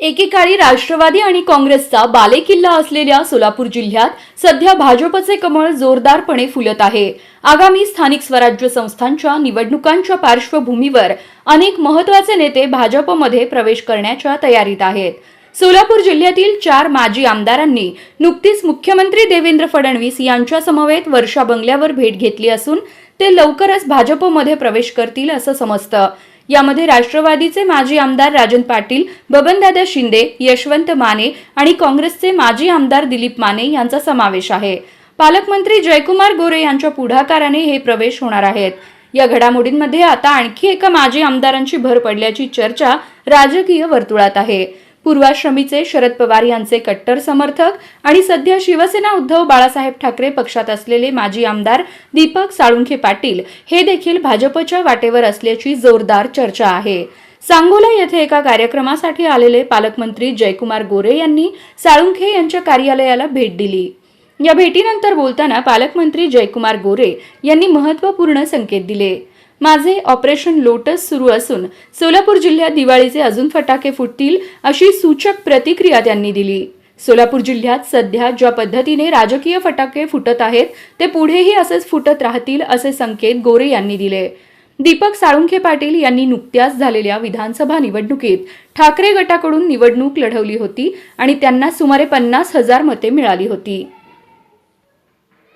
एकेकाळी राष्ट्रवादी आणि काँग्रेसचा बालेकिल्ला असलेल्या सोलापूर जिल्ह्यात सध्या भाजपचे कमळ जोरदारपणे फुलत आहे. आगामी स्थानिक स्वराज्य संस्थांच्या निवडणुकांच्या पार्श्वभूमीवर अनेक महत्त्वाचे नेते भाजपमध्ये प्रवेश करण्याच्या तयारीत आहेत. सोलापूर जिल्ह्यातील चार माजी आमदारांनी नुकतीच मुख्यमंत्री देवेंद्र फडणवीस यांच्यासमवेत वर्षा बंगल्यावर भेट घेतली असून ते लवकरच भाजपमध्ये प्रवेश करतील असं समजतं. यामध्ये राष्ट्रवादीचे माजी आमदार राजन पाटील बबनदादा शिंदे यशवंत माने आणि काँग्रेसचे माजी आमदार दिलीप माने यांचा समावेश आहे. पालकमंत्री जयकुमार गोरे यांच्या पुढाकाराने हे प्रवेश होणार आहेत. या घडामोडींमध्ये आता आणखी एका माजी आमदारांची भर पडल्याची चर्चा राजकीय वर्तुळात आहे. पूर्वाश्रमीचे शरद पवार यांचे कट्टर समर्थक आणि सध्या शिवसेना उद्धव बाळासाहेब ठाकरे पक्षात असलेले माजी आमदार दीपक साळुंखे पाटील हे देखील भाजपच्या वाटेवर असल्याची जोरदार चर्चा आहे. सांगोला येथे एका कार्यक्रमासाठी आलेले पालकमंत्री जयकुमार गोरे यांनी साळुंखे यांच्या कार्यालयाला भेट दिली. या भेटीनंतर बोलताना पालकमंत्री जयकुमार गोरे यांनी महत्त्वपूर्ण संकेत दिले. माझे ऑपरेशन लोटस सुरू असून सोलापूर जिल्ह्यात दिवाळीचे अजून फटाके फुटतील अशी सूचक प्रतिक्रिया त्यांनी दिली. सोलापूर जिल्ह्यात सध्या ज्या पद्धतीने राजकीय फटाके फुटत आहेत ते पुढेही असेच फुटत राहतील असे संकेत गोरे यांनी दिले. दीपक साळुंखे पाटील यांनी नुकत्याच झालेल्या विधानसभा निवडणुकीत ठाकरे गटाकडून निवडणूक लढवली होती आणि त्यांना सुमारे पन्नास हजार मते मिळाली होती.